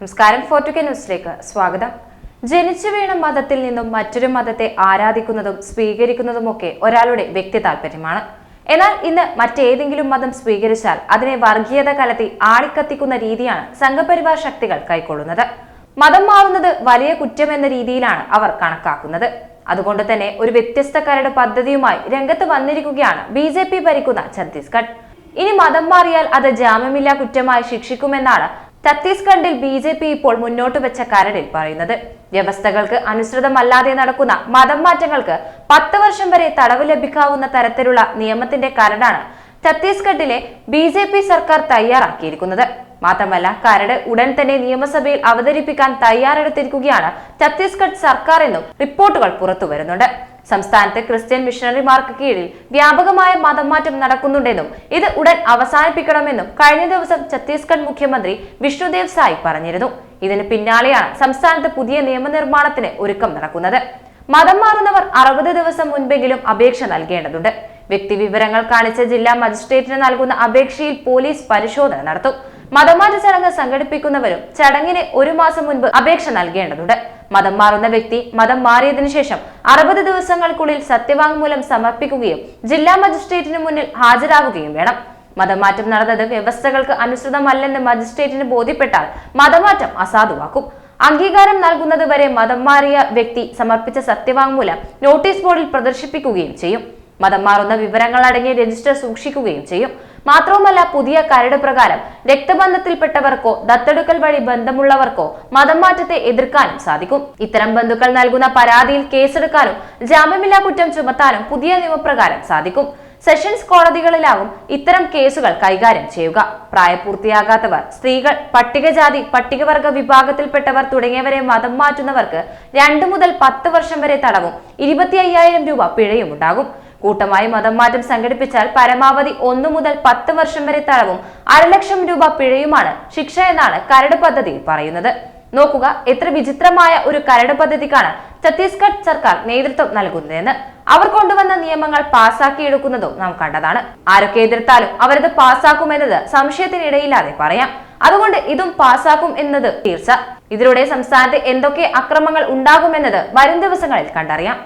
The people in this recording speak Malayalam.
നമസ്കാരം. ഫോർട്ടുക്കെ ന്യൂസിലേക്ക് സ്വാഗതം. ജനിച്ചു വീണ മതത്തിൽ നിന്നും മറ്റൊരു മതത്തെ ആരാധിക്കുന്നതും സ്വീകരിക്കുന്നതുമൊക്കെ ഒരാളുടെ വ്യക്തി താല്പര്യമാണ് എന്നാൽ ഇന്ന് മറ്റേതെങ്കിലും മതം സ്വീകരിച്ചാൽ അതിനെ വർഗീയത കലത്തി ആളിക്കത്തിക്കുന്ന രീതിയാണ് സംഘപരിവാർ ശക്തികൾ കൈക്കൊള്ളുന്നത്. മതം മാറുന്നത് വലിയ കുറ്റമെന്ന രീതിയിലാണ് അവർ കണക്കാക്കുന്നത്. അതുകൊണ്ട് തന്നെ ഒരു വ്യത്യസ്ത കരട് പദ്ധതിയുമായി രംഗത്ത് വന്നിരിക്കുകയാണ് ബി ജെ പി ഭരിക്കുന്ന ഛത്തീസ്ഗഡ്. ഇനി മതം മാറിയാൽ അത് ജാമ്യമില്ലാ കുറ്റമായി ശിക്ഷിക്കുമെന്നാണ് ഛത്തീസ്ഗഡിൽ ബി ജെ പി ഇപ്പോൾ മുന്നോട്ട് വെച്ച കരടിൽ പറയുന്നത്. വ്യവസ്ഥകൾക്ക് അനുസൃതമല്ലാതെ നടക്കുന്ന മതം മാറ്റങ്ങൾക്ക് പത്ത് വർഷം വരെ തടവ് ലഭിക്കാവുന്ന തരത്തിലുള്ള നിയമത്തിന്റെ കരടാണ് ഛത്തീസ്ഗഡിലെ ബി ജെ പി സർക്കാർ തയ്യാറാക്കിയിരിക്കുന്നത്. മാത്രമല്ല കരട് ഉടൻ തന്നെ നിയമസഭയിൽ അവതരിപ്പിക്കാൻ തയ്യാറെടുത്തിരിക്കുകയാണ് ഛത്തീസ്ഗഡ് സർക്കാർ എന്നും റിപ്പോർട്ടുകൾ പുറത്തുവരുന്നുണ്ട്. സംസ്ഥാനത്ത് ക്രിസ്ത്യൻ മിഷണറിമാർക്ക് കീഴിൽ വ്യാപകമായ മതമാറ്റം നടക്കുന്നുണ്ടെന്നും ഇത് ഉടൻ അവസാനിപ്പിക്കണമെന്നും കഴിഞ്ഞ ദിവസം ഛത്തീസ്ഗഡ് മുഖ്യമന്ത്രി വിഷ്ണുദേവ് സായ് പറഞ്ഞിരുന്നു. ഇതിന് പിന്നാലെയാണ് സംസ്ഥാനത്ത് പുതിയ നിയമനിർമ്മാണത്തിന് ഒരുക്കം നടക്കുന്നത്. മതം മാറുന്നവർ അറുപത് ദിവസം മുൻപെങ്കിലും അപേക്ഷ നൽകേണ്ടതുണ്ട്. വ്യക്തി വിവരങ്ങൾ കാണിച്ച ജില്ലാ മജിസ്ട്രേറ്റിന് നൽകുന്ന അപേക്ഷയിൽ പോലീസ് പരിശോധന നടത്തും. മതമാറ്റ ചടങ്ങ് സംഘടിപ്പിക്കുന്നവരും ചടങ്ങിന് ഒരു മാസം മുൻപ് അപേക്ഷ നൽകേണ്ടതുണ്ട്. മതം മാറുന്ന വ്യക്തി മതം മാറിയതിനു ശേഷം അറുപത് ദിവസങ്ങൾക്കുള്ളിൽ സത്യവാങ്മൂലം സമർപ്പിക്കുകയും ജില്ലാ മജിസ്ട്രേറ്റിന് മുന്നിൽ ഹാജരാകുകയും വേണം. മതമാറ്റം നടന്നത് വ്യവസ്ഥകൾക്ക് അനുസൃതമല്ലെന്ന് മജിസ്ട്രേറ്റിന് ബോധ്യപ്പെട്ടാൽ മതമാറ്റം അസാധുവാക്കും. അംഗീകാരം നൽകുന്നത് വരെ മതം മാറിയ വ്യക്തി സമർപ്പിച്ച സത്യവാങ്മൂലം നോട്ടീസ് ബോർഡിൽ പ്രദർശിപ്പിക്കുകയും ചെയ്യും. മതം മാറുന്ന വിവരങ്ങൾ അടങ്ങിയ രജിസ്റ്റർ സൂക്ഷിക്കുകയും ചെയ്യും. മാത്രവുമല്ല പുതിയ കരട് പ്രകാരം രക്തബന്ധത്തിൽപ്പെട്ടവർക്കോ ദത്തെടുക്കൽ വഴി ബന്ധമുള്ളവർക്കോ മതം മാറ്റത്തെ എതിർക്കാനും സാധിക്കും. ഇത്തരം ബന്ധുക്കൾ നൽകുന്ന പരാതിയിൽ കേസെടുക്കാനും ജാമ്യമില്ലാ കുറ്റം ചുമത്താനും പുതിയ നിയമപ്രകാരം സാധിക്കും. സെഷൻസ് കോടതികളിലാവും ഇത്തരം കേസുകൾ കൈകാര്യം ചെയ്യുക. പ്രായപൂർത്തിയാകാത്തവർ സ്ത്രീകൾ പട്ടികജാതി പട്ടികവർഗ വിഭാഗത്തിൽപ്പെട്ടവർ തുടങ്ങിയവരെ മതം മാറ്റുന്നവർക്ക് രണ്ടു മുതൽ പത്ത് വർഷം വരെ തടവും ഇരുപത്തി രൂപ പിഴയും ഉണ്ടാകും കൂട്ടമായി മതം മാറ്റം സംഘടിപ്പിച്ചാൽ പരമാവധി ഒന്നു മുതൽ പത്ത് വർഷം വരെ തടവും അരലക്ഷം രൂപ പിഴയുമാണ് ശിക്ഷ എന്നാണ് കരട് പദ്ധതിയിൽ പറയുന്നത്. നോക്കുക എത്ര വിചിത്രമായ ഒരു കരട് പദ്ധതിക്കാണ് ഛത്തീസ്ഗഡ് സർക്കാർ നേതൃത്വം നൽകുന്നതെന്ന്. അവർ കൊണ്ടുവന്ന നിയമങ്ങൾ പാസാക്കിയെടുക്കുന്നതും നാം കണ്ടതാണ്. ആരൊക്കെ എതിർത്താലും അവരത് പാസാക്കുമെന്നത് സംശയത്തിനിടയില്ലാതെ പറയാം. അതുകൊണ്ട് ഇതും പാസാക്കും എന്നത് തീർച്ച. ഇതിലൂടെ സംസ്ഥാനത്ത് എന്തൊക്കെ അക്രമങ്ങൾ ഉണ്ടാകുമെന്നത് വരും ദിവസങ്ങളിൽ കണ്ടറിയാം.